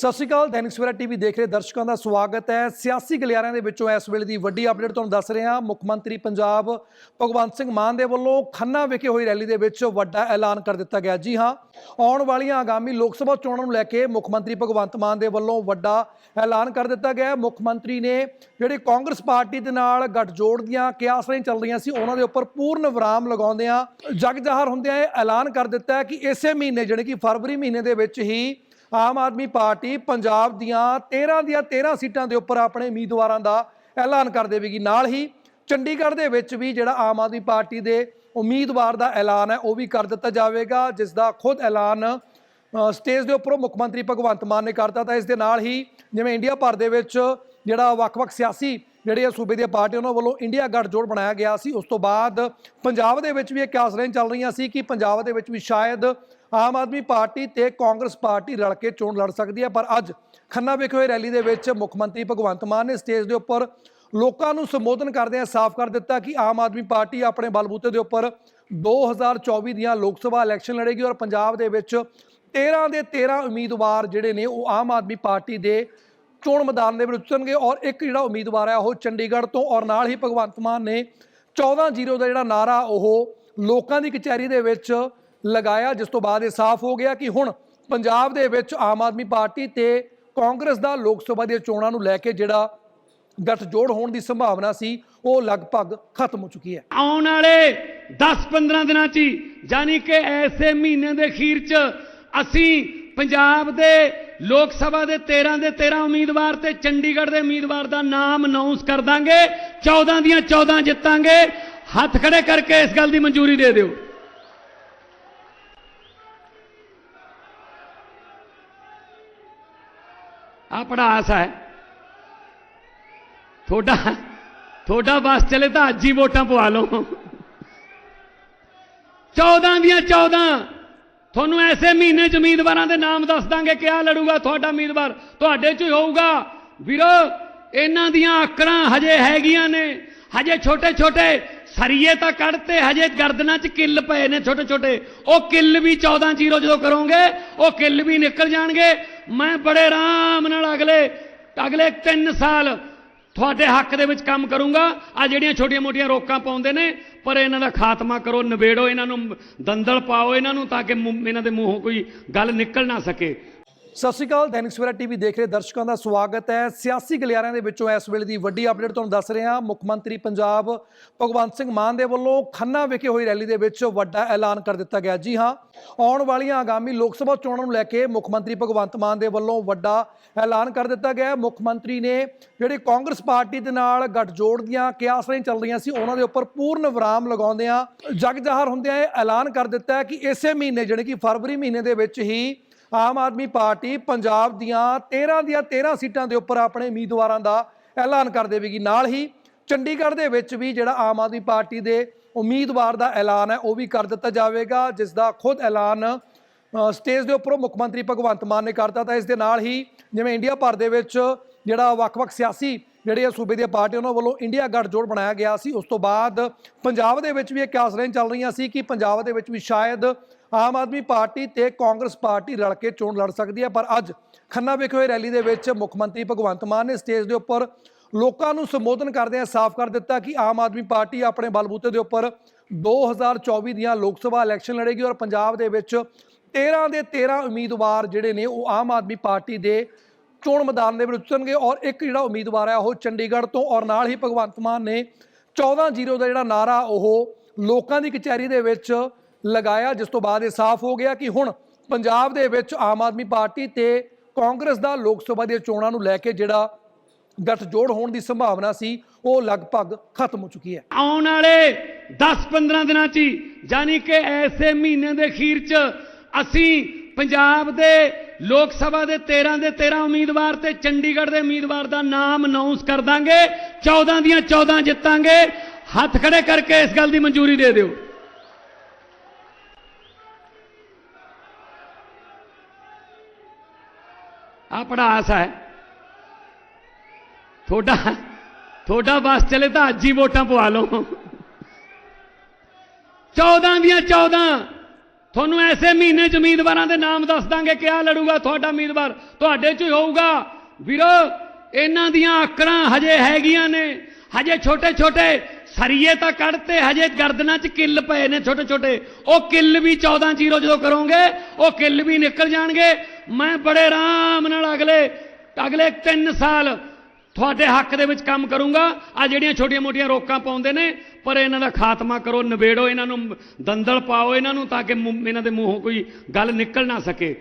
ਸਤਿ ਸ਼੍ਰੀ ਅਕਾਲ, ਦੈਨਿਕ ਸਵੇਰਾ ਟੀਵੀ ਦੇਖ ਰਹੇ ਦਰਸ਼ਕਾਂ ਦਾ ਸਵਾਗਤ ਹੈ। ਸਿਆਸੀ ਗਲਿਆਰਿਆਂ ਦੇ ਵਿੱਚੋਂ ਇਸ ਵੇਲੇ ਦੀ ਵੱਡੀ ਅਪਡੇਟ ਤੁਹਾਨੂੰ ਦੱਸ ਰਹੇ ਹਾਂ। ਮੁੱਖ ਮੰਤਰੀ ਪੰਜਾਬ ਭਗਵੰਤ ਸਿੰਘ ਮਾਨ ਦੇ ਵੱਲੋਂ ਖੰਨਾ ਵਿਖੇ ਹੋਈ ਰੈਲੀ ਦੇ ਵਿੱਚ ਵੱਡਾ ਐਲਾਨ ਕਰ ਦਿੱਤਾ ਗਿਆ। ਜੀ ਹਾਂ, ਆਉਣ ਵਾਲੀਆਂ ਆਗਾਮੀ ਲੋਕ ਸਭਾ ਚੋਣਾਂ ਨੂੰ ਲੈ ਕੇ ਮੁੱਖ ਮੰਤਰੀ ਭਗਵੰਤ ਮਾਨ ਦੇ ਵੱਲੋਂ ਵੱਡਾ ਐਲਾਨ ਕਰ ਦਿੱਤਾ ਗਿਆ। ਮੁੱਖ ਮੰਤਰੀ ਨੇ ਜਿਹੜੇ ਕਾਂਗਰਸ ਪਾਰਟੀ ਦੇ ਨਾਲ ਗੱਠਜੋੜ ਦੀਆਂ ਕਿਆਸਾਂ ਚੱਲ ਰਹੀਆਂ ਸੀ, ਉਹਨਾਂ ਦੇ ਉੱਪਰ ਪੂਰਨ ਵਿਰਾਮ ਲਗਾਉਂਦਿਆਂ ਜਗ ਜ਼ਾਹਰ ਹੁੰਦਿਆਂ ਇਹ ਐਲਾਨ ਕਰ ਦਿੱਤਾ ਕਿ ਇਸੇ ਮਹੀਨੇ ਜਿਹੜੇ ਕਿ ਫਰਵਰੀ ਮਹੀਨੇ ਦੇ ਵਿੱਚ ਹੀ ਆਮ ਆਦਮੀ ਪਾਰਟੀ ਪੰਜਾਬ ਦੀਆਂ 13 ਦੀਆਂ 13 ਸੀਟਾਂ ਦੇ ਉੱਪਰ ਆਪਣੇ ਉਮੀਦਵਾਰਾਂ ਦਾ ਐਲਾਨ ਕਰ ਦੇਵੇਗੀ। ਨਾਲ ਹੀ ਚੰਡੀਗੜ੍ਹ ਦੇ ਵਿੱਚ ਵੀ ਜਿਹੜਾ ਆਮ ਆਦਮੀ ਪਾਰਟੀ ਦੇ ਉਮੀਦਵਾਰ ਦਾ ਐਲਾਨ ਹੈ, ਉਹ ਵੀ ਕਰ ਦਿੱਤਾ ਜਾਵੇਗਾ, ਜਿਸ ਦਾ ਖੁਦ ਐਲਾਨ ਸਟੇਜ ਦੇ ਉੱਪਰੋਂ ਮੁੱਖ ਮੰਤਰੀ ਭਗਵੰਤ ਮਾਨ ਨੇ ਕਰਤਾ ਤਾਂ ਇਸ ਦੇ ਨਾਲ ਹੀ ਜਿਵੇਂ ਇੰਡੀਆ ਭਰ ਦੇ ਵਿੱਚ ਜਿਹੜਾ ਵੱਖ-ਵੱਖ ਸਿਆਸੀ ਜਿਹੜੇ ਆ ਸੂਬੇ ਦੀਆਂ ਪਾਰਟੀਆਂ ਉਹਨਾਂ ਵੱਲੋਂ ਇੰਡੀਆ ਗੱਠਜੋੜ ਬਣਾਇਆ ਗਿਆ ਸੀ। ਉਸ ਤੋਂ ਬਾਅਦ ਪੰਜਾਬ ਦੇ ਵਿੱਚ ਵੀ ਇਹ ਕਿਆਸਰਾਂ ਚੱਲ ਰਹੀਆਂ ਸੀ ਕਿ ਪੰਜਾਬ ਦੇ ਵਿੱਚ ਵੀ ਸ਼ਾਇਦ ਆਮ ਆਦਮੀ ਪਾਰਟੀ ਤੇ ਕਾਂਗਰਸ ਪਾਰਟੀ ਰਲ ਕੇ ਚੋਣ ਲੜ ਸਕਦੀ ਹੈ, ਪਰ ਅੱਜ ਖੰਨਾ ਵਿਖੇ ਹੋਏ ਰੈਲੀ ਦੇ ਵਿੱਚ ਮੁੱਖ ਮੰਤਰੀ ਭਗਵੰਤ ਮਾਨ ਨੇ ਸਟੇਜ ਦੇ ਉੱਪਰ ਲੋਕਾਂ ਨੂੰ ਸੰਬੋਧਨ ਕਰਦਿਆਂ ਸਾਫ਼ ਕਰ ਦਿੱਤਾ ਕਿ ਆਮ ਆਦਮੀ ਪਾਰਟੀ ਆਪਣੇ ਬਲਬੂਤੇ ਦੇ ਉੱਪਰ 2024 ਦੀਆਂ ਲੋਕ ਸਭਾ ਇਲੈਕਸ਼ਨ ਲੜੇਗੀ ਔਰ ਪੰਜਾਬ ਦੇ ਵਿੱਚ 13 ਦੇ 13 ਉਮੀਦਵਾਰ ਜਿਹੜੇ ਨੇ ਉਹ ਆਮ ਆਦਮੀ ਪਾਰਟੀ ਦੇ ਚੋਣ ਮੈਦਾਨ ਦੇ ਵਿੱਚ ਉਤਰਨਗੇ ਔਰ ਇੱਕ ਜਿਹੜਾ ਉਮੀਦਵਾਰ ਹੈ ਉਹ ਚੰਡੀਗੜ੍ਹ ਤੋਂ ਔਰ ਨਾਲ ਹੀ ਭਗਵੰਤ ਮਾਨ ਨੇ 14-0 ਦਾ ਜਿਹੜਾ ਨਾਰਾ ਉਹ ਲੋਕਾਂ ਦੀ ਕਚਹਿਰੀ ਦੇ ਵਿੱਚ ਲਗਾਇਆ ਜਿਸ ਤੋਂ ਬਾਅਦ ਇਹ ਸਾਫ਼ ਹੋ ਗਿਆ ਕਿ ਹੁਣ ਪੰਜਾਬ ਦੇ ਵਿੱਚ ਆਮ ਆਦਮੀ ਪਾਰਟੀ ਤੇ ਕਾਂਗਰਸ ਦਾ ਲੋਕ ਸਭਾ ਦੀਆਂ ਚੋਣਾਂ ਨੂੰ ਲੈ ਕੇ ਜਿਹੜਾ ਗੱਠਜੋੜ ਹੋਣ ਦੀ ਸੰਭਾਵਨਾ ਸੀ ਉਹ ਲਗਭਗ ਖਤਮ ਹੋ ਚੁੱਕੀ ਹੈ। ਆਉਣ ਵਾਲੇ 10-15 ਦਿਨਾਂ 'ਚ ਹੀ, ਯਾਨੀ ਕਿ ਐਸੇ ਮਹੀਨੇ ਦੇ ਅਖੀਰ 'ਚ ਅਸੀਂ ਪੰਜਾਬ ਦੇ ਲੋਕ ਸਭਾ ਦੇ 13 ਦੇ 13 ਉਮੀਦਵਾਰ ਤੇ ਚੰਡੀਗੜ੍ਹ ਦੇ ਉਮੀਦਵਾਰ ਦਾ ਨਾਮ ਅਨਾਉਂਸ ਕਰ ਦਾਂਗੇ 14 ਦੀਆਂ 14 ਜਿੱਤਾਂਗੇ। ਹੱਥ ਖੜੇ ਕਰਕੇ ਇਸ ਗੱਲ ਦੀ ਮਨਜ਼ੂਰੀ ਦੇ ਦਿਓ। ਆ ਪੜਾਸ ਹੈ। ਤੁਹਾਡਾ ਤੁਹਾਡਾ ਬਸ ਚਲੇ ਤਾਂ ਅੱਜ ਹੀ ਵੋਟਾਂ ਪਵਾ ਲਓ। 14 ਦੀਆਂ 14 ਤੁਹਾਨੂੰ ਐਸੇ ਮਹੀਨੇ ਚ ਉਮੀਦਵਾਰਾਂ ਦੇ ਨਾਮ ਦੱਸ ਦਾਂਗੇ ਕਿਆ ਲੜੂਗਾ ਤੁਹਾਡਾ ਉਮੀਦਵਾਰ। ਤੁਹਾਡੇ ਚ ਹੀ ਹੋਊਗਾ। ਵੀਰੋ, ਇਹਨਾਂ ਦੀਆਂ ਆਕੜਾਂ ਹਜੇ ਹੈਗੀਆਂ ਨੇ। ਹਜੇ ਛੋਟੇ ਛੋਟੇ ਸਰੀਏ ਤਾਂ ਕੱਢਤੇ, ਹਜੇ ਗਰਦਨਾਂ 'ਚ ਕਿੱਲ ਪਏ ਨੇ ਛੋਟੇ ਛੋਟੇ ਉਹ ਕਿੱਲ ਵੀ 14 ਜ਼ੀਰੋ ਜਦੋਂ ਕਰੋਗੇ, ਉਹ ਕਿੱਲ ਵੀ ਨਿਕਲ ਜਾਣਗੇ। ਮੈਂ ਬੜੇ ਆਰਾਮ ਨਾਲ ਅਗਲੇ ਅਗਲੇ 3 ਸਾਲ ਤੁਹਾਡੇ ਹੱਕ ਦੇ ਵਿੱਚ ਕੰਮ ਕਰੂੰਗਾ। ਆ ਜਿਹੜੀਆਂ ਛੋਟੀਆਂ-ਮੋਟੀਆਂ ਰੋਕਾਂ ਪਾਉਂਦੇ ਨੇ, ਪਰ ਇਹਨਾਂ ਦਾ ਖਾਤਮਾ ਕਰੋ, ਨਿਬੇੜੋ, ਇਹਨਾਂ ਨੂੰ ਦੰਦਲ ਪਾਓ, ਇਹਨਾਂ ਨੂੰ ਤਾਂ ਕਿ ਇਹਨਾਂ ਦੇ ਮੂੰਹੋਂ ਕੋਈ ਗੱਲ ਨਿਕਲ ਨਾ ਸਕੇ। ਸਤਿ ਸ਼੍ਰੀ ਅਕਾਲ, ਦੈਨਿਕ ਸਵੇਰਾ ਟੀਵੀ ਦੇਖ ਰਹੇ ਦਰਸ਼ਕਾਂ ਦਾ ਸਵਾਗਤ ਹੈ। ਸਿਆਸੀ ਗਲਿਆਰਿਆਂ ਦੇ ਵਿੱਚੋਂ ਇਸ ਵੇਲੇ ਦੀ ਵੱਡੀ ਅਪਡੇਟ ਤੁਹਾਨੂੰ ਦੱਸ ਰਹੇ ਹਾਂ। ਮੁੱਖ ਮੰਤਰੀ ਪੰਜਾਬ ਭਗਵੰਤ ਸਿੰਘ ਮਾਨ ਦੇ ਵੱਲੋਂ ਖੰਨਾ ਵਿਖੇ ਹੋਈ ਰੈਲੀ ਦੇ ਵਿੱਚ ਵੱਡਾ ਐਲਾਨ ਕਰ ਦਿੱਤਾ ਗਿਆ। ਜੀ ਹਾਂ, ਆਉਣ ਵਾਲੀਆਂ ਆਗਾਮੀ ਲੋਕ ਸਭਾ ਚੋਣਾਂ ਨੂੰ ਲੈ ਕੇ ਮੁੱਖ ਮੰਤਰੀ ਭਗਵੰਤ ਮਾਨ ਦੇ ਵੱਲੋਂ ਵੱਡਾ ਐਲਾਨ ਕਰ ਦਿੱਤਾ ਗਿਆ। ਮੁੱਖ ਮੰਤਰੀ ਨੇ ਜਿਹੜੇ ਕਾਂਗਰਸ ਪਾਰਟੀ ਦੇ ਨਾਲ ਗੱਠਜੋੜ ਦੀਆਂ ਕਿਆਸਾਂ ਚੱਲ ਰਹੀਆਂ ਸੀ, ਉਹਨਾਂ ਦੇ ਉੱਪਰ ਪੂਰਨ ਵਿਰਾਮ ਲਗਾਉਂਦਿਆਂ ਜਗ ਜ਼ਾਹਰ ਹੁੰਦਿਆਂ ਇਹ ਐਲਾਨ ਕਰ ਦਿੱਤਾ ਕਿ ਇਸੇ ਮਹੀਨੇ ਜਿਹੜੇ ਕਿ ਫਰਵਰੀ ਮਹੀਨੇ ਦੇ ਵਿੱਚ ਹੀ ਆਮ ਆਦਮੀ ਪਾਰਟੀ ਪੰਜਾਬ ਦੀਆਂ 13 ਦੀਆਂ 13 ਸੀਟਾਂ ਦੇ ਉੱਪਰ ਆਪਣੇ ਉਮੀਦਵਾਰਾਂ ਦਾ ਐਲਾਨ ਕਰ ਦੇਵੇਗੀ। ਨਾਲ ਹੀ ਚੰਡੀਗੜ੍ਹ ਦੇ ਵਿੱਚ ਵੀ ਜਿਹੜਾ ਆਮ ਆਦਮੀ ਪਾਰਟੀ ਦੇ ਉਮੀਦਵਾਰ ਦਾ ਐਲਾਨ ਹੈ, ਉਹ ਵੀ ਕਰ ਦਿੱਤਾ ਜਾਵੇਗਾ, ਜਿਸ ਦਾ ਖੁਦ ਐਲਾਨ ਸਟੇਜ ਦੇ ਉੱਪਰੋਂ ਮੁੱਖ ਮੰਤਰੀ ਭਗਵੰਤ ਮਾਨ ਨੇ ਕਰਤਾ। ਤਾਂ ਇਸ ਦੇ ਨਾਲ ਹੀ ਜਿਵੇਂ ਇੰਡੀਆ ਭਰ ਦੇ ਵਿੱਚ ਜਿਹੜਾ ਵੱਖ-ਵੱਖ ਸਿਆਸੀ ਜਿਹੜੇ ਆ ਸੂਬੇ ਦੀਆਂ ਪਾਰਟੀਆਂ ਉਹਨਾਂ ਵੱਲੋਂ ਇੰਡੀਆ ਗੱਠਜੋੜ ਬਣਾਇਆ ਗਿਆ ਸੀ। ਉਸ ਤੋਂ ਬਾਅਦ ਪੰਜਾਬ ਦੇ ਵਿੱਚ ਵੀ ਇਹ ਕਿਆਸਰਾਂ ਚੱਲ ਰਹੀਆਂ ਸੀ ਕਿ ਪੰਜਾਬ ਦੇ ਵਿੱਚ ਵੀ ਸ਼ਾਇਦ ਆਮ ਆਦਮੀ ਪਾਰਟੀ ਤੇ ਕਾਂਗਰਸ ਪਾਰਟੀ ਰਲ ਕੇ ਚੋਣ ਲੜ ਸਕਦੀ ਹੈ, ਪਰ ਅੱਜ ਖੰਨਾ ਵਿਖੇ ਹੋਈ ਰੈਲੀ ਦੇ ਵਿੱਚ ਮੁੱਖ ਮੰਤਰੀ ਭਗਵੰਤ ਮਾਨ ਨੇ ਸਟੇਜ ਦੇ ਉੱਪਰ ਲੋਕਾਂ ਨੂੰ ਸੰਬੋਧਨ ਕਰਦਿਆਂ ਸਾਫ਼ ਕਰ ਦਿੱਤਾ ਕਿ ਆਮ ਆਦਮੀ ਪਾਰਟੀ ਆਪਣੇ ਬਲਬੂਤੇ ਦੇ ਉੱਪਰ 2024 ਦੀਆਂ ਲੋਕ ਸਭਾ ਇਲੈਕਸ਼ਨ ਲੜੇਗੀ ਔਰ ਪੰਜਾਬ ਦੇ ਵਿੱਚ 13 ਦੇ 13 ਉਮੀਦਵਾਰ ਜਿਹੜੇ ਨੇ ਉਹ ਆਮ ਆਦਮੀ ਪਾਰਟੀ ਦੇ ਚੋਣ ਮੈਦਾਨ ਦੇ ਵਿੱਚ ਉਤਰਨਗੇ ਔਰ ਇੱਕ ਜਿਹੜਾ ਉਮੀਦਵਾਰ ਹੈ ਉਹ ਚੰਡੀਗੜ੍ਹ ਤੋਂ ਔਰ ਨਾਲ ਹੀ ਭਗਵੰਤ ਮਾਨ ਨੇ 14-0 ਦਾ ਜਿਹੜਾ ਨਾਰਾ ਉਹ ਲੋਕਾਂ ਦੀ ਕਚਹਿਰੀ ਦੇ ਵਿੱਚ ਲਗਾਇਆ ਜਿਸ ਤੋਂ ਬਾਅਦ ਇਹ ਸਾਫ਼ ਹੋ ਗਿਆ ਕਿ ਹੁਣ ਪੰਜਾਬ ਦੇ ਵਿੱਚ ਆਮ ਆਦਮੀ ਪਾਰਟੀ ਤੇ ਕਾਂਗਰਸ ਦਾ ਲੋਕ ਸਭਾ ਦੀਆਂ ਚੋਣਾਂ ਨੂੰ ਲੈ ਕੇ ਜਿਹੜਾ ਗੱਠਜੋੜ ਹੋਣ ਦੀ ਸੰਭਾਵਨਾ ਸੀ ਉਹ ਲਗਭਗ ਖਤਮ ਹੋ ਚੁੱਕੀ ਹੈ। ਆਉਣ ਵਾਲੇ 10-15 ਦਿਨਾਂ 'ਚ ਹੀ, ਯਾਨੀ ਕਿ ਐਸੇ ਮਹੀਨੇ ਦੇ ਅਖੀਰ 'ਚ ਅਸੀਂ ਪੰਜਾਬ ਦੇ ਲੋਕ ਸਭਾ ਦੇ 13 ਦੇ 13 ਉਮੀਦਵਾਰ ਤੇ ਚੰਡੀਗੜ੍ਹ ਦੇ ਉਮੀਦਵਾਰ ਦਾ ਨਾਮ ਅਨਾਉਂਸ ਕਰ ਦਾਂਗੇ 14 ਦੀਆਂ 14 ਜਿੱਤਾਂਗੇ। ਹੱਥ ਖੜੇ ਕਰਕੇ ਇਸ ਗੱਲ ਦੀ ਮਨਜ਼ੂਰੀ ਦੇ ਦਿਓ। ਆ ਪੜਾਸ ਹੈ। ਤੁਹਾਡਾ ਤੁਹਾਡਾ ਬਸ ਚਲੇ ਤਾਂ ਅੱਜ ਹੀ ਵੋਟਾਂ ਪਵਾ ਲਓ। 14 ਦੀਆਂ 14 ਤੁਹਾਨੂੰ ਐਸੇ ਮਹੀਨੇ ਚ ਉਮੀਦਵਾਰਾਂ ਦੇ ਨਾਮ ਦੱਸ ਦਾਂਗੇ ਕਿਆ ਲੜੂਗਾ ਤੁਹਾਡਾ ਉਮੀਦਵਾਰ। ਤੁਹਾਡੇ ਚ ਹੀ ਹੋਊਗਾ। ਵੀਰੋ, ਇਹਨਾਂ ਦੀਆਂ ਆਕੜਾਂ ਹਜੇ ਹੈਗੀਆਂ ਨੇ। ਹਜੇ ਛੋਟੇ ਛੋਟੇ ਸਰੀਏ ਤਾਂ ਕੱਢਤੇ, ਹਜੇ ਗਰਦਨਾਂ 'ਚ ਕਿੱਲ ਪਏ ਨੇ ਛੋਟੇ ਛੋਟੇ ਉਹ ਕਿੱਲ ਵੀ 14 ਜ਼ੀਰੋ ਜਦੋਂ ਕਰੋਗੇ, ਉਹ ਕਿੱਲ ਵੀ ਨਿਕਲ ਜਾਣਗੇ। ਮੈਂ ਬੜੇ ਆਰਾਮ ਨਾਲ ਅਗਲੇ ਅਗਲੇ 3 ਸਾਲ ਤੁਹਾਡੇ ਹੱਕ ਦੇ ਵਿੱਚ ਕੰਮ ਕਰੂੰਗਾ। ਆ ਜਿਹੜੀਆਂ ਛੋਟੀਆਂ-ਮੋਟੀਆਂ ਰੋਕਾਂ ਪਾਉਂਦੇ ਨੇ, ਪਰ ਇਹਨਾਂ ਦਾ ਖਾਤਮਾ ਕਰੋ, ਨਿਬੇੜੋ, ਇਹਨਾਂ ਨੂੰ ਦੰਦਲ ਪਾਓ, ਇਹਨਾਂ ਨੂੰ ਤਾਂ ਕਿ ਇਹਨਾਂ ਦੇ ਮੂੰਹੋਂ ਕੋਈ ਗੱਲ ਨਿਕਲ ਨਾ ਸਕੇ।